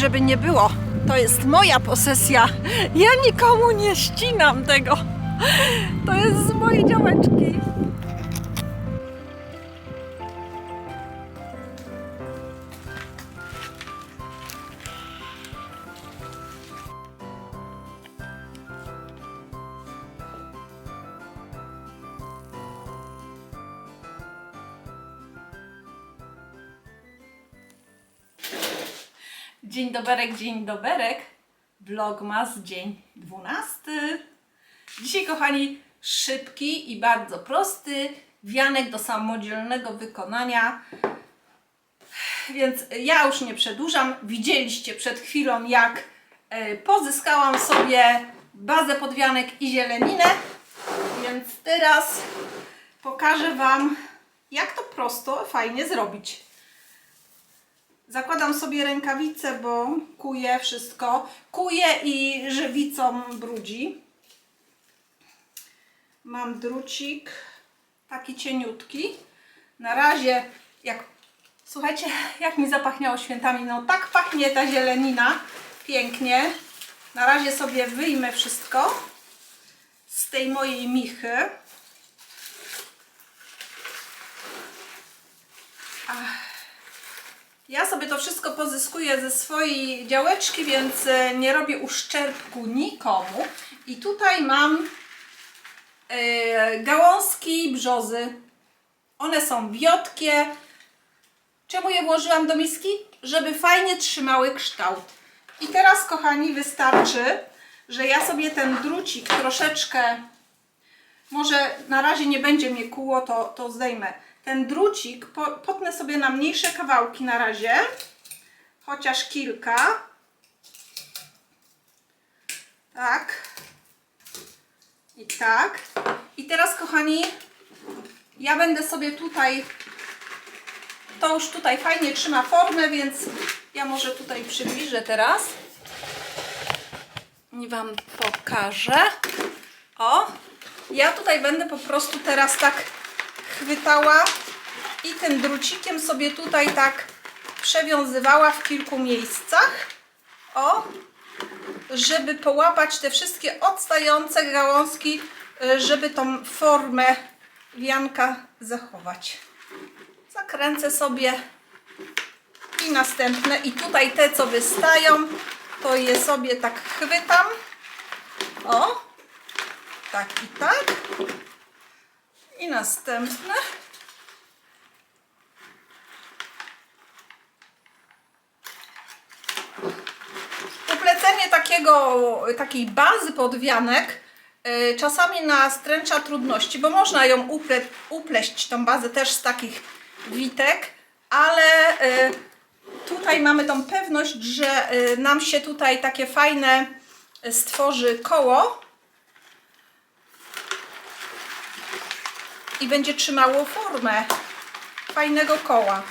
żeby nie było, to jest moja posesja. Ja nikomu nie ścinam tego. To jest z mojej działeczki. Dzień doberek, dzień doberek. Vlogmas, dzień 12. Dzisiaj, kochani, szybki i bardzo prosty wianek do samodzielnego wykonania. Więc ja już nie przedłużam. Widzieliście przed chwilą, jak e, pozyskałam sobie bazę podwianek i zieleninę. Więc teraz pokażę Wam, jak to prosto, fajnie zrobić. Zakładam sobie rękawice, bo kuje wszystko. Kuje i żywicą brudzi. Mam drucik taki cieniutki. Na razie, jak słuchajcie, jak mi zapachniało świętami, no tak pachnie ta zielenina. Pięknie. Na razie sobie wyjmę wszystko z tej mojej michy. Ja sobie to wszystko pozyskuję ze swojej działeczki, więc e, nie robię uszczerbku nikomu. I tutaj mam e, gałązki brzozy. One są wiotkie. Czemu je włożyłam do miski? Żeby fajnie trzymały kształt. I teraz, kochani, wystarczy, że ja sobie ten drucik troszeczkę może na razie nie będzie mnie kuło, to, to zdejmę. Ten drucik po, potnę sobie na mniejsze kawałki na razie, chociaż kilka. Tak. I tak. I teraz, kochani, ja będę sobie tutaj, to już tutaj fajnie trzyma formę, więc ja może tutaj przybliżę teraz. I Wam pokażę. O, ja tutaj będę po prostu teraz tak chwytała i tym drucikiem sobie tutaj tak przewiązywała w kilku miejscach. O, żeby połapać te wszystkie odstające gałązki, y, żeby tą formę wianka zachować. Zakręcę sobie i następne. I tutaj te, co wystają, to je sobie tak chwytam. O, tak i tak. I następne. Uplecenie takiego, takiej bazy podwianek y, czasami nastręcza trudności, bo można ją uple, upleść, tą bazę też z takich witek, ale y, tutaj mamy tą pewność, że y, nam się tutaj takie fajne stworzy koło, i będzie trzymało formę fajnego koła.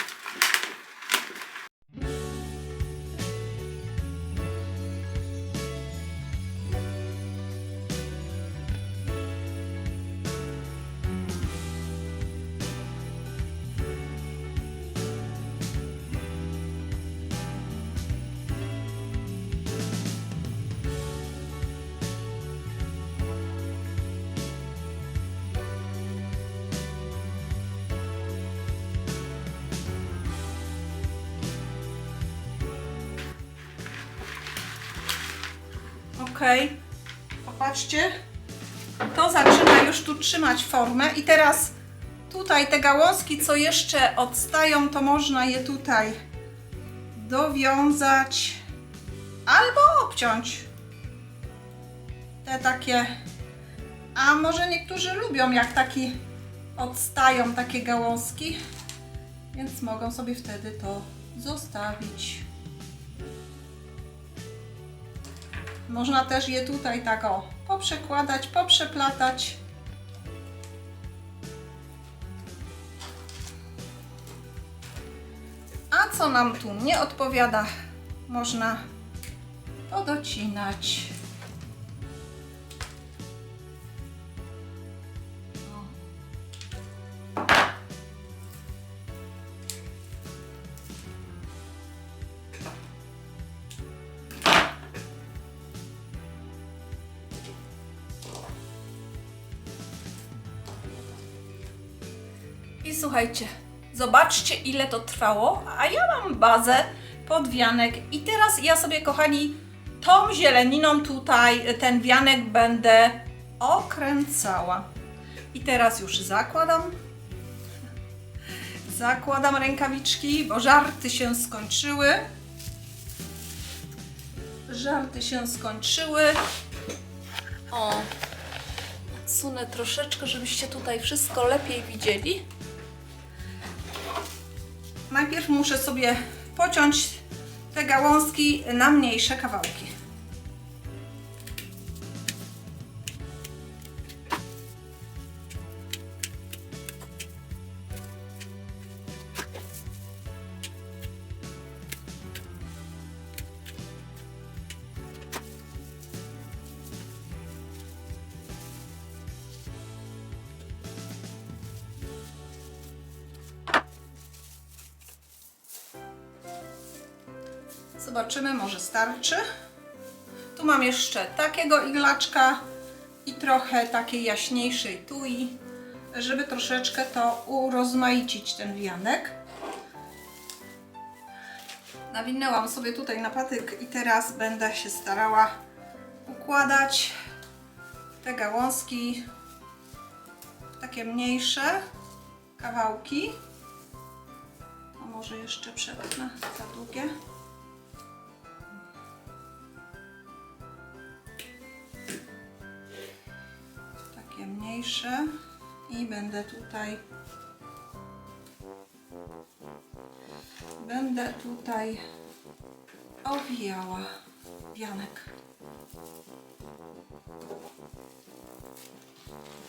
Popatrzcie, to zaczyna już tu trzymać formę i teraz tutaj te gałązki, co jeszcze odstają, to można je tutaj dowiązać albo obciąć. Te takie, a może niektórzy lubią jak taki odstają takie gałązki, więc mogą sobie wtedy to zostawić. Można też je tutaj tak o poprzekładać, poprzeplatać. A co nam tu nie odpowiada, można podocinać. Słuchajcie, zobaczcie ile to trwało, a ja mam bazę pod wianek i teraz ja sobie, kochani, tą zieleniną tutaj, ten wianek będę okręcała. I teraz już zakładam. Zakładam rękawiczki, bo żarty się skończyły. Żarty się skończyły. O, sunę troszeczkę, żebyście tutaj wszystko lepiej widzieli. Najpierw muszę sobie pociąć te gałązki na mniejsze kawałki. Jeszcze takiego iglaczka i trochę takiej jaśniejszej tui, żeby troszeczkę to urozmaicić ten wianek. Nawinęłam sobie tutaj na patyk i teraz będę się starała układać te gałązki w takie mniejsze kawałki. A może jeszcze przetnę za długie. Takie mniejsze i będę tutaj będę tutaj owijała wianek.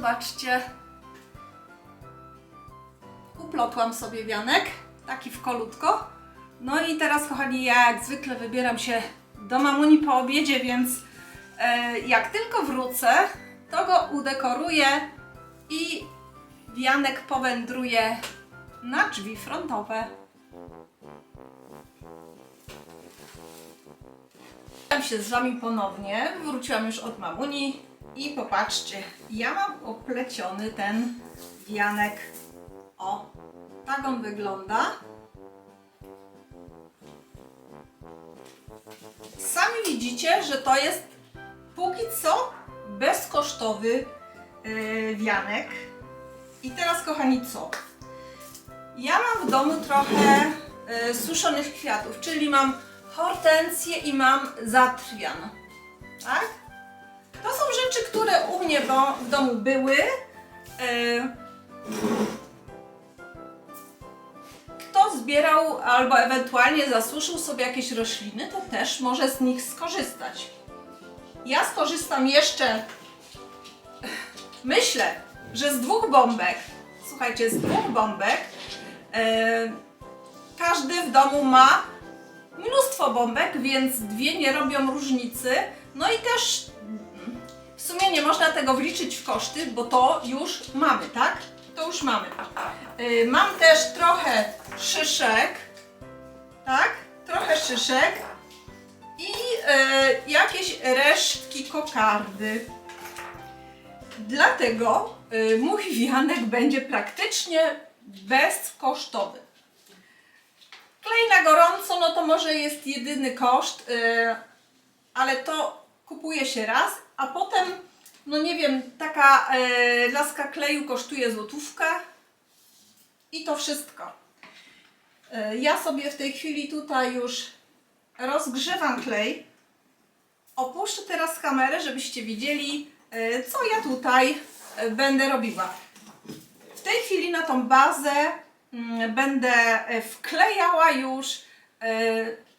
zobaczcie, uplotłam sobie wianek, taki w kolutko. No i teraz, kochani, ja jak zwykle wybieram się do mamuni po obiedzie, więc e, jak tylko wrócę, to go udekoruję i wianek powędruje na drzwi frontowe. Witam się z Wami ponownie. Wróciłam już od mamuni i popatrzcie, ja mam opleciony ten wianek. O, tak on wygląda. Sami widzicie, że to jest póki co bezkosztowy yy, wianek. I teraz, kochani, co? Ja mam w domu trochę y, suszonych kwiatów, czyli mam hortensję i mam zatrwian. Tak? Rzeczy, które u mnie w domu były. Y, Kto zbierał albo ewentualnie zasuszył sobie jakieś rośliny, to też może z nich skorzystać. Ja skorzystam jeszcze, myślę, że z dwóch bombek. Słuchajcie, z dwóch bombek. e, każdy w domu ma mnóstwo bombek, więc dwie nie robią różnicy. No i też w sumie nie można tego wliczyć w koszty, bo to już mamy, tak? To już mamy. Y, Mam też trochę szyszek, tak? Trochę szyszek i y, jakieś resztki kokardy. Dlatego y, mój wianek będzie praktycznie bezkosztowy. Klej na gorąco, no to może jest jedyny koszt, ale to kupuje się raz, a potem, no nie wiem, taka y, laska kleju kosztuje złotówkę i to wszystko. Y, ja sobie w tej chwili tutaj już rozgrzewam klej. Opuszczę teraz kamerę, żebyście widzieli, y, co ja tutaj y, będę robiła. W tej chwili na tą bazę mm, będę e, wklejała już e,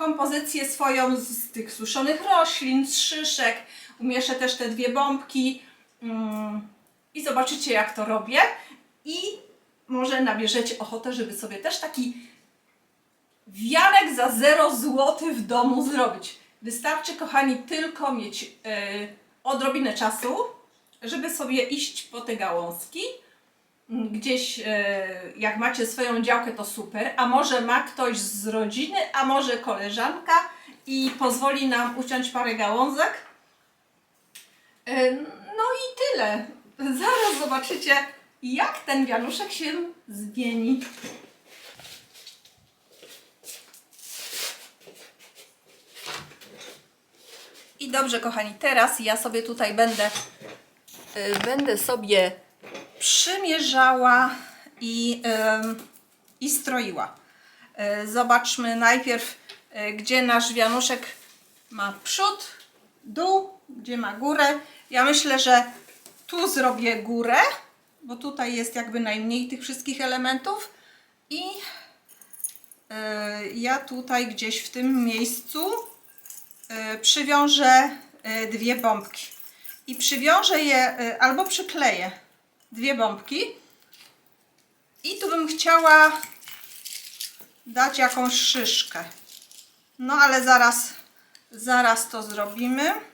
kompozycję swoją z tych suszonych roślin, z szyszek. Umieszę też te dwie bombki mm, i zobaczycie jak to robię. I może nabierzecie ochotę, żeby sobie też taki wianek za 0 zł w domu zrobić. Wystarczy, kochani, tylko mieć e, odrobinę czasu, żeby sobie iść po te gałązki gdzieś, e, jak macie swoją działkę, to super, a może ma ktoś z rodziny, a może koleżanka i pozwoli nam uciąć parę gałązek. E, No i tyle. Zaraz zobaczycie, jak ten wianuszek się zmieni. I dobrze, kochani, teraz ja sobie tutaj będę, y, będę sobie przymierzała i, i stroiła. Y, Zobaczmy najpierw, gdzie nasz wianuszek ma przód, dół, gdzie ma górę. Ja myślę, że tu zrobię górę, bo tutaj jest jakby najmniej tych wszystkich elementów i y, ja tutaj gdzieś w tym miejscu y, przywiążę y, dwie bombki i przywiążę je albo przykleję dwie bombki i tu bym chciała dać jakąś szyszkę. No ale zaraz, zaraz to zrobimy.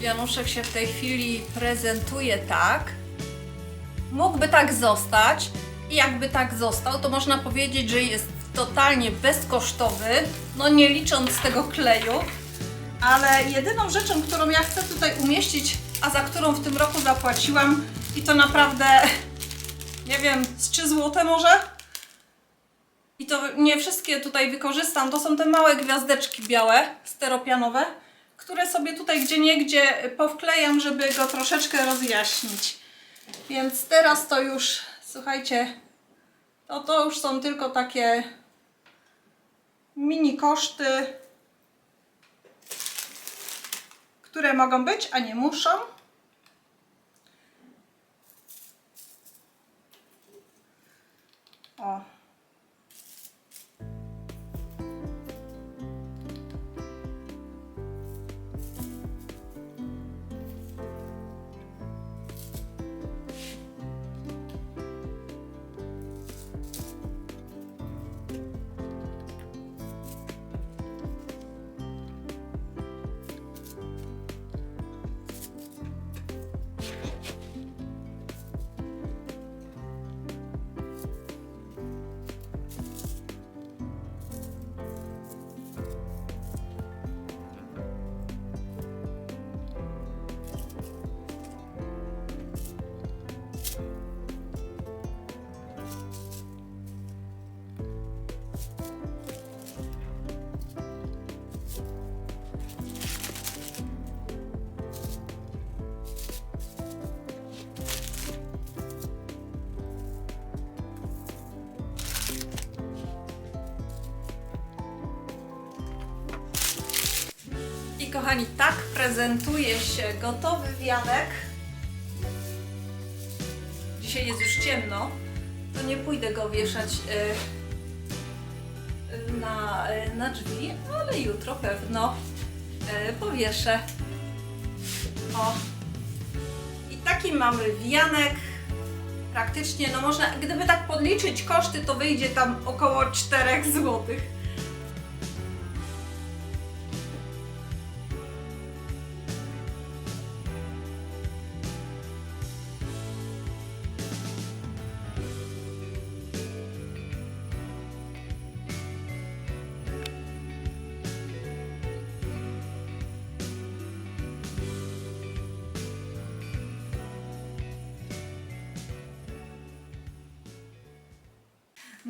Januszek się w tej chwili prezentuje tak. Mógłby tak zostać i jakby tak został, to można powiedzieć, że jest totalnie bezkosztowy, no nie licząc tego kleju. Ale jedyną rzeczą, którą ja chcę tutaj umieścić, a za którą w tym roku zapłaciłam i to naprawdę, nie wiem, z 3 zł może? I to nie wszystkie tutaj wykorzystam, to są te małe gwiazdeczki białe, steropianowe, które sobie tutaj gdzie niegdzie powklejam, żeby go troszeczkę rozjaśnić. Więc teraz to już, słuchajcie, to, to już są tylko takie mini koszty, które mogą być, a nie muszą. O. kochani, tak prezentuje się gotowy wianek. Dzisiaj jest już ciemno, to nie pójdę go wieszać y, na, y, na drzwi, ale jutro pewno y, powieszę. O. I taki mamy wianek. Praktycznie, no można, gdyby tak podliczyć koszty, to wyjdzie tam około 4 złotych.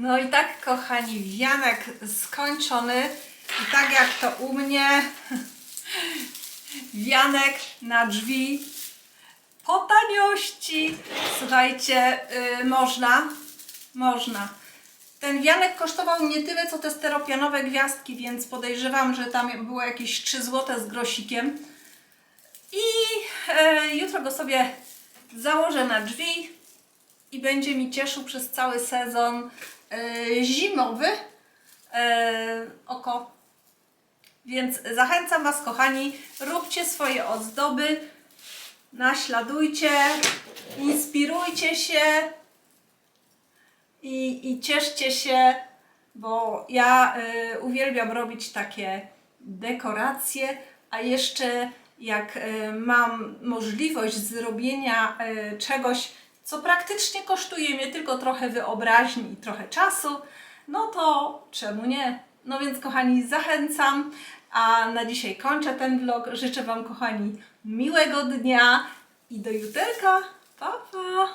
No i tak, kochani, wianek skończony. I tak jak to u mnie, wianek na drzwi po taniości. Słuchajcie, yy, można, można. Ten wianek kosztował nie tyle, co te steropianowe gwiazdki, więc podejrzewam, że tam było jakieś 3 zł z grosikiem. I e, jutro go sobie założę na drzwi i będzie mi cieszył przez cały sezon e, zimowy e, oko. Więc zachęcam Was, kochani, róbcie swoje ozdoby, naśladujcie, inspirujcie się i, i cieszcie się, bo ja y, uwielbiam robić takie dekoracje, a jeszcze jak y, mam możliwość zrobienia y, czegoś, co praktycznie kosztuje mnie tylko trochę wyobraźni i trochę czasu, no to czemu nie? No więc kochani, zachęcam, a na dzisiaj kończę ten vlog. Życzę Wam, kochani, miłego dnia i do juterka. Pa, pa!